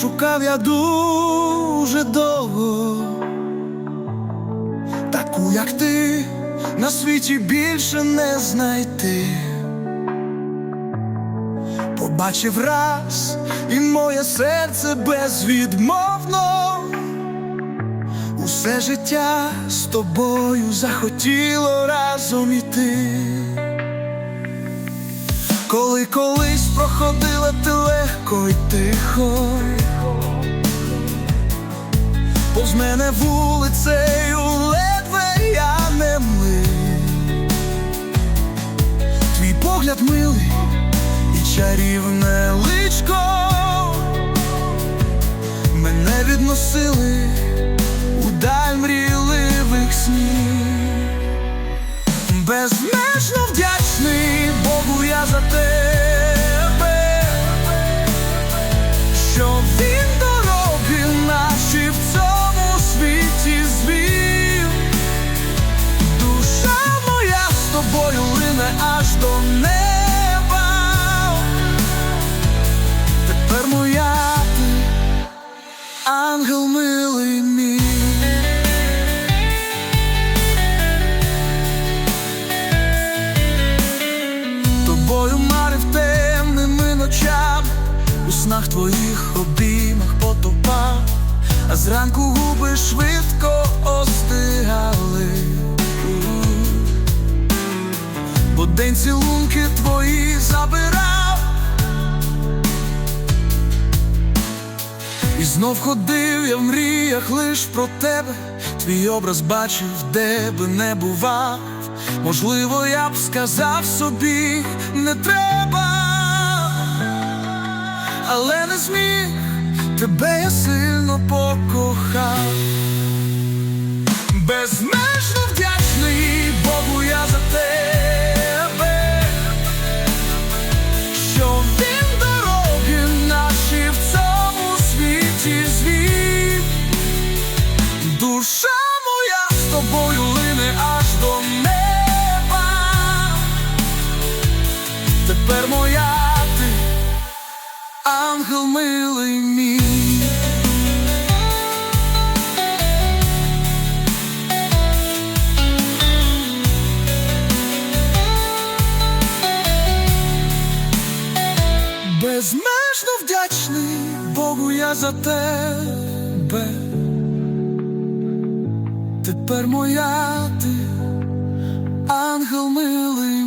шукав я дуже довго, таку, як ти, на світі більше не знайти. Побачив раз, і моє серце безвідмовно. Усе життя з тобою захотіло разом іти. Коли колись проходила ти легко й тихо, повз мене вулицею ледве я не мив. Твій погляд милий і чарівне личко мене відносили у даль мрійливих снів. Безмежно вдячний аж до неба. Тепер моя ти, ангел милий мій. Тобою марив темними ночами, у снах твоїх обіймах потопав, а зранку губи швидко остигали. Цілунки твої забирав, і знов ходив я в мріях лиш про тебе, твій образ бачив, де би не бував. Можливо, я б сказав собі, не треба, але не зміг, тебе я сильно покохав. ангел милий мій. Безмежно вдячний Богу я за тебе. Тепер моя ти, ангел милий.